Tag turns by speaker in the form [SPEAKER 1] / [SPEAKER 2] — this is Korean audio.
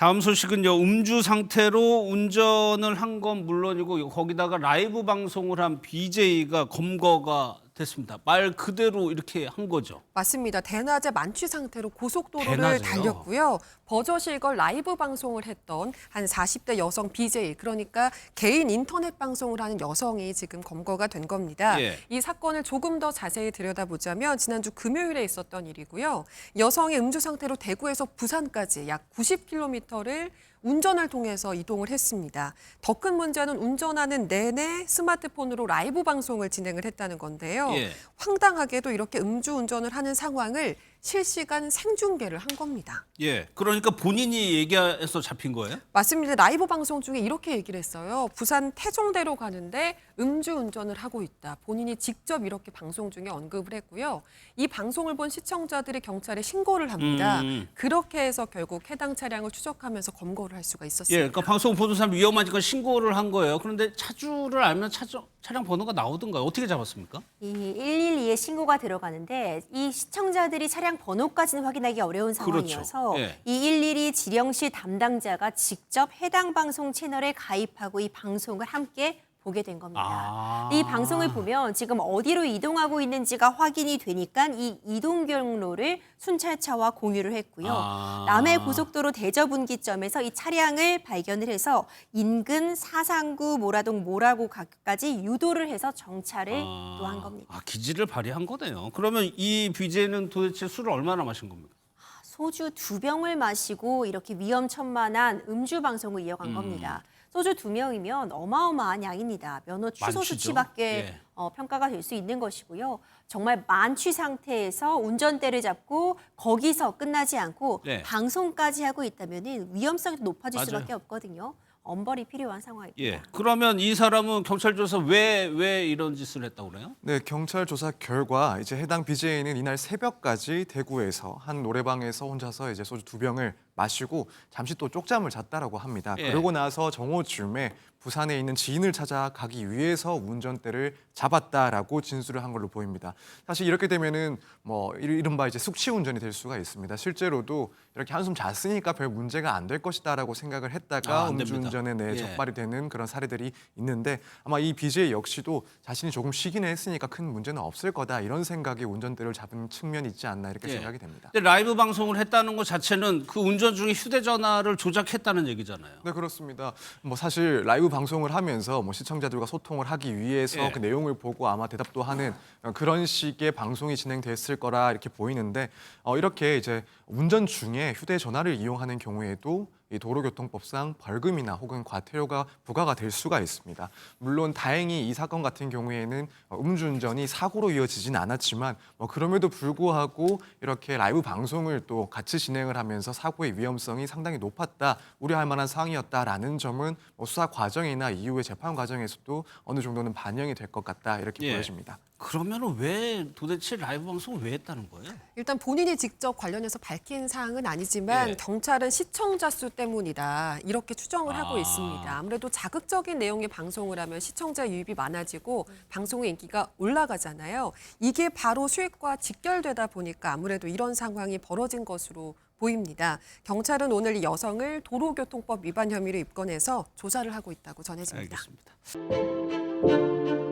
[SPEAKER 1] 다음 소식은요. 음주 상태로 운전을 한 건 물론이고 거기다가 라이브 방송을 한 BJ가 검거가 됐습니다. 말 그대로 이렇게 한 거죠.
[SPEAKER 2] 맞습니다. 대낮에 만취 상태로 고속도로를
[SPEAKER 1] 대낮에요?
[SPEAKER 2] 달렸고요. 버젓이 걸 라이브 방송을 했던 한 40대 여성 BJ, 그러니까 개인 인터넷 방송을 하는 여성이 지금 검거가 된 겁니다.
[SPEAKER 1] 예.
[SPEAKER 2] 이 사건을 조금 더 자세히 들여다보자면 지난주 금요일에 있었던 일이고요. 여성이 음주 상태로 대구에서 부산까지 약 90km를 운전을 통해서 이동을 했습니다. 더 큰 문제는 운전하는 내내 스마트폰으로 라이브 방송을 진행을 했다는 건데요.
[SPEAKER 1] 예.
[SPEAKER 2] 황당하게도 이렇게 음주 운전을 하는 상황을 실시간 생중계를 한 겁니다.
[SPEAKER 1] 예. 그러니까 본인이 얘기해서 잡힌 거예요?
[SPEAKER 2] 맞습니다. 라이브 방송 중에 이렇게 얘기를 했어요. 부산 태종대로 가는데 음주 운전을 하고 있다. 본인이 직접 이렇게 방송 중에 언급을 했고요. 이 방송을 본 시청자들이 경찰에 신고를 합니다.
[SPEAKER 1] 음.
[SPEAKER 2] 그렇게 해서 결국 해당 차량을 추적하면서 검거를 할 수가
[SPEAKER 1] 예.
[SPEAKER 2] 있었습니다.
[SPEAKER 1] 그러니까 방송 보는 사람 위험하니까 신고를 한 거예요. 그런데 차주를 알면 차주, 차량 번호가 나오던가요? 어떻게 잡았습니까?
[SPEAKER 3] 이 112에 신고가 들어가는데 이 시청자들이 차량 번호까지는 확인하기 어려운 상황이어서
[SPEAKER 1] 그렇죠. 예.
[SPEAKER 3] 이 112 지령실 담당자가 직접 해당 방송 채널에 가입하고 이 방송을 함께 보게 된 겁니다.
[SPEAKER 1] 아.
[SPEAKER 3] 이 방송을 보면 지금 어디로 이동하고 있는지가 확인이 되니까 이 이동 경로를 순찰차와 공유를 했고요.
[SPEAKER 1] 아.
[SPEAKER 3] 남해 고속도로 대저분기점에서 이 차량을 발견을 해서 인근 사상구 모라동 모라고까지 유도를 해서 정차를 또한 겁니다.
[SPEAKER 1] 아, 기지를 발휘한 거네요. 그러면 이 BJ는 도대체 술을 얼마나 마신 겁니까?
[SPEAKER 3] 소주 두 병을 마시고 이렇게 위험천만한 음주 방송을 이어간
[SPEAKER 1] 음.
[SPEAKER 3] 겁니다. 소주 두 명이면 어마어마한 양입니다. 면허 취소
[SPEAKER 1] 많지죠.
[SPEAKER 3] 수치밖에
[SPEAKER 1] 예.
[SPEAKER 3] 어, 평가가 될 수 있는 것이고요. 정말 만취 상태에서 운전대를 잡고 거기서 끝나지 않고
[SPEAKER 1] 네.
[SPEAKER 3] 방송까지 하고 있다면 위험성이 높아질
[SPEAKER 1] 맞아요.
[SPEAKER 3] 수밖에 없거든요. 엄벌이 필요한 상황입니다.
[SPEAKER 1] 예. 그러면 이 사람은 경찰 조사 왜, 왜 이런 짓을 했다고 그래요?
[SPEAKER 4] 네, 경찰 조사 결과 이제 해당 BJ는 이날 새벽까지 대구에서 한 노래방에서 혼자서 이제 소주 두 병을 마시고 잠시 또 쪽잠을 잤다라고 합니다.
[SPEAKER 1] 예.
[SPEAKER 4] 그러고 나서 정오쯤에 부산에 있는 지인을 찾아가기 위해서 운전대를 잡았다라고 진술을 한 걸로 보입니다. 사실 이렇게 되면은 뭐 이- 이른바 이제 숙취 운전이 될 수가 있습니다. 실제로도 이렇게 한숨 잤으니까 별 문제가 안 될 것이다라고 생각을
[SPEAKER 1] 아,
[SPEAKER 4] 했다가
[SPEAKER 1] 안 됩니다.
[SPEAKER 4] 음주운전에 네,
[SPEAKER 1] 예.
[SPEAKER 4] 적발이 되는 그런 사례들이 있는데 아마 이 BJ 역시도 자신이 조금 쉬긴 했으니까 큰 문제는 없을 거다 이런 생각에 운전대를 잡은 측면이 있지 않나 이렇게
[SPEAKER 1] 예.
[SPEAKER 4] 생각이 됩니다.
[SPEAKER 1] 근데 라이브 방송을 했다는 것 자체는 그 운전 중에 휴대전화를 조작했다는 얘기잖아요.
[SPEAKER 4] 네 그렇습니다. 뭐 사실 라이브 방송을 하면서 뭐 시청자들과 소통을 하기 위해서
[SPEAKER 1] 예.
[SPEAKER 4] 그 내용을 보고 아마 대답도 하는 그런 식의 방송이 진행됐을 거라 이렇게 보이는데 어, 이렇게 이제 운전 중에 휴대전화를 이용하는 경우에도 이 도로교통법상 벌금이나 혹은 과태료가 부과가 될 수가 있습니다. 물론 다행히 이 사건 같은 경우에는 어, 음주운전이 사고로 이어지진 않았지만 뭐 그럼에도 불구하고 이렇게 라이브 방송을 또 같이 진행을 하면서 사고의 위험성이 상당히 높았다, 우려할 만한 상황이었다라는 점은 뭐 수사 과정이나 이후의 재판 과정에서도 어느 정도는 반영이 될 것 같다 이렇게
[SPEAKER 1] 예.
[SPEAKER 4] 보여집니다.
[SPEAKER 1] 그러면 왜 도대체 라이브 방송을 왜 했다는 거예요?
[SPEAKER 2] 일단 본인이 직접 관련해서 밝힌 사항은 아니지만
[SPEAKER 1] 예.
[SPEAKER 2] 경찰은 시청자 수 때문이다 이렇게 추정을 하고
[SPEAKER 1] 아.
[SPEAKER 2] 있습니다. 아무래도 자극적인 내용의 방송을 하면 시청자 유입이 많아지고 방송의 인기가 올라가잖아요. 이게 바로 수익과 직결되다 보니까 아무래도 이런 상황이 벌어진 것으로 보입니다. 경찰은 오늘 이 여성을 도로교통법 위반 혐의로 입건해서 조사를 하고 있다고 전해집니다.
[SPEAKER 1] 알겠습니다.